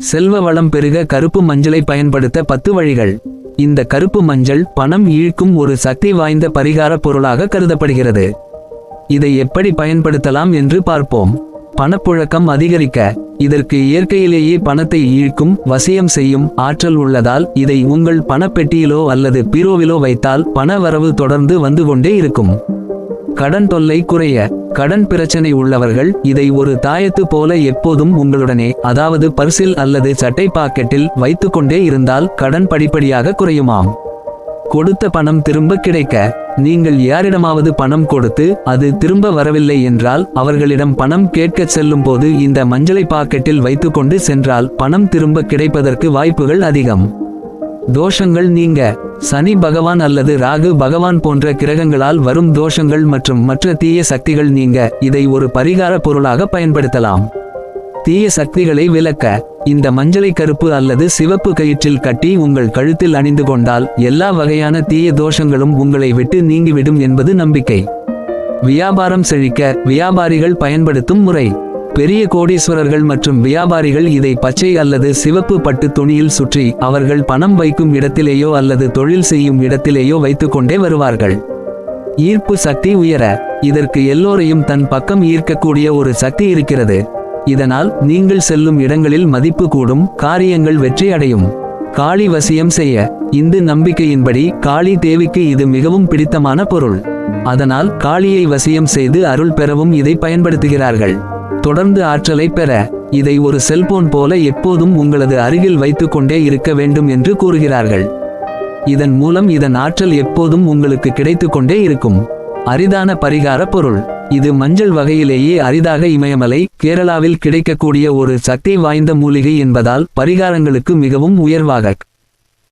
செல்வ வளம் பெருக கருப்பு மஞ்சளை பயன்படுத்த பத்து வழிகள். இந்த கருப்பு மஞ்சள் பணம் ஈழ்க்கும் ஒரு சக்தி வாய்ந்த பரிகார பொருளாக கருதப்படுகிறது. இதை எப்படி பயன்படுத்தலாம் என்று பார்ப்போம். பணப்புழக்கம் அதிகரிக்க இதற்கு இயற்கையிலேயே பணத்தை ஈழ்க்கும் வசியம் செய்யும் ஆற்றல் உள்ளதால் இதை உங்கள் பணப்பெட்டியிலோ அல்லது பீரோவிலோ வைத்தால் பண வரவு தொடர்ந்து வந்து கொண்டே இருக்கும். கடன் தொல்லை குறைய கடன் பிரச்சனை உள்ளவர்கள் இதை ஒரு தாயத்து போல எப்போதும் உங்களுடனே அதாவது பர்சில் அல்லது சட்டை பாக்கெட்டில் வைத்துக்கொண்டே இருந்தால் கடன் படிப்படியாக குறையுமாம். கொடுத்த பணம் திரும்ப கிடைக்க நீங்கள் யாரிடமாவது பணம் கொடுத்து அது திரும்ப வரவில்லை என்றால் அவர்களிடம் பணம் கேட்கச் செல்லும் போது இந்த மஞ்சளை பாக்கெட்டில் வைத்துக்கொண்டு சென்றால் பணம் திரும்ப கிடைப்பதற்கு வாய்ப்புகள் அதிகம். தோஷங்கள் நீங்க சனி பகவான் அல்லது ராகு பகவான் போன்ற கிரகங்களால் வரும் தோஷங்கள் மற்றும் மற்ற தீய சக்திகள் நீங்க இதை ஒரு பரிகார பொருளாக பயன்படுத்தலாம். தீய சக்திகளை விலக்க இந்த மஞ்சளை கருப்பு அல்லது சிவப்பு கயிற்றில் கட்டி உங்கள் கழுத்தில் அணிந்து கொண்டால் எல்லா வகையான தீய தோஷங்களும் உங்களை விட்டு நீங்கிவிடும் என்பது நம்பிக்கை. வியாபாரம் செழிக்க வியாபாரிகள் பயன்படுத்தும் முறை. பெரிய கோடீஸ்வரர்கள் மற்றும் வியாபாரிகள் இதை பச்சை அல்லது சிவப்பு பட்டு துணியில் சுற்றி அவர்கள் பணம் வைக்கும் இடத்திலேயோ அல்லது தொழில் செய்யும் இடத்திலேயோ வைத்துக்கொண்டே வருவார்கள். ஈர்ப்பு சக்தி உயர இதற்கு எல்லோரையும் தன் பக்கம் ஈர்க்கக்கூடிய ஒரு சக்தி இருக்கிறது. இதனால் நீங்கள் செல்லும் இடங்களில் மதிப்பு கூடும் காரியங்கள் வெற்றி அடையும். காளி வசியம் செய்ய இந்து நம்பிக்கையின்படி காளி தேவிக்கு இது மிகவும் பிடித்தமான பொருள். அதனால் காளியை வசியம் செய்து அருள் பெறவும் இதை பயன்படுத்துகிறார்கள். தொடர்ந்து ஆற்றலை பெற இதை ஒரு செல்போன் போல எப்போதும் உங்களது அருகில் வைத்துக்கொண்டே இருக்க வேண்டும் என்று கூறுகிறார்கள். இதன் மூலம் இதன் ஆற்றல் எப்போதும் உங்களுக்கு கிடைத்துக் கொண்டே இருக்கும். அரிதான பரிகார பொருள். இது மஞ்சள் வகையிலேயே அரிதாக இமயமலை கேரளாவில் கிடைக்கக்கூடிய ஒரு சக்தி வாய்ந்த மூலிகை என்பதால் பரிகாரங்களுக்கு மிகவும் உயர்வாக